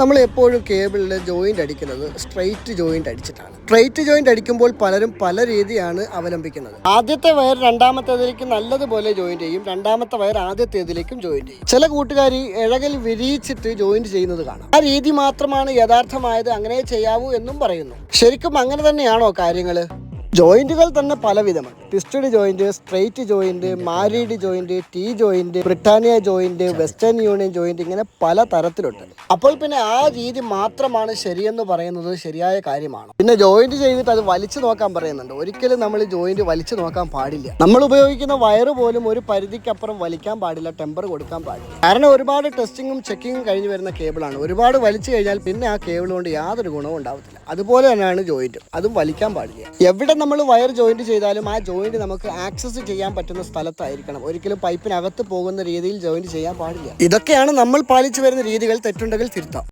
നമ്മൾ എപ്പോഴും കേബിളിൽ ജോയിന്റ് അടിക്കുന്നത് സ്ട്രെയിറ്റ് ജോയിന്റ് അടിച്ചിട്ടാണ്. സ്ട്രെയിറ്റ് ജോയിന്റ് അടിക്കുമ്പോൾ പലരും പല രീതിയാണ് അവലംബിക്കുന്നത്. ആദ്യത്തെ വയർ രണ്ടാമത്തേതിലേക്ക് നല്ലതുപോലെ ജോയിന്റ് ചെയ്യും. രണ്ടാമത്തെ വയർ ആദ്യത്തേതിലേക്കും ജോയിന്റ് ചെയ്യും. ചില കൂട്ടുകാർ ഇഴകിൽ വിരിയിച്ചിട്ട് ജോയിന്റ് ചെയ്യുന്നത് കാണാം. ആ രീതി മാത്രമാണ് യഥാർത്ഥമായത്. അങ്ങനെ ചെയ്യാവൂ എന്നും പറയുന്നു. ശരിക്കും അങ്ങനെ തന്നെയാണോ കാര്യങ്ങൾ ജോയിന്റുകൾ തന്നെ പലവിധമാണ്. Twisted joint straight joint married joint T joint Britannia joint Western Union joint ഇങ്ങനെ പല തരത്തിലുണ്ട്. അപ്പോൾ പിന്നെ ആ രീതി മാത്രമാണ് ശരിയെന്ന് പറയുന്നത് ശരിയായ കാര്യമാണ്. പിന്നെ ജോയിന്റ് ചെയ്തിട്ട് അത് വലിച്ചു നോക്കാൻ പറയുന്നുണ്ട്. ഒരിക്കലും നമ്മൾ ജോയിന്റ് വലിച്ചു നോക്കാൻ പാടില്ല. നമ്മൾ ഉപയോഗിക്കുന്ന വയറ് പോലും ഒരു പരിധിക്കപ്പുറം വലിക്കാൻ പാടില്ല ടെമ്പർ കൊടുക്കാൻ പാടില്ല. കാരണം ഒരുപാട് ടെസ്റ്റിങ്ങും ചെക്കിങ്ങും കഴിഞ്ഞ് വരുന്ന കേബിളാണ്. ഒരുപാട് വലിച്ചു കഴിഞ്ഞാൽ പിന്നെ ആ കേബിൾ കൊണ്ട് യാതൊരു ഗുണവും ഉണ്ടാവത്തില്ല. അതുപോലെ തന്നെയാണ് ജോയിന്റ്. അതും വലിക്കാൻ പാടില്ല. എവിടെ നമ്മൾ വയർ ജോയിന്റ് ചെയ്താലും ആ ജോയിന്റ് നമുക്ക് ആക്സസ് ചെയ്യാൻ പറ്റുന്ന സ്ഥലത്തായിരിക്കണം. ഒരിക്കലും പൈപ്പിനകത്ത് പോകുന്ന രീതിയിൽ ജോയിന്റ് ചെയ്യാൻ പാടില്ല. ഇതൊക്കെയാണ് നമ്മൾ പാലിച്ചു വരുന്ന രീതികൾ തെറ്റുണ്ടെങ്കിൽ തിരുത്താം.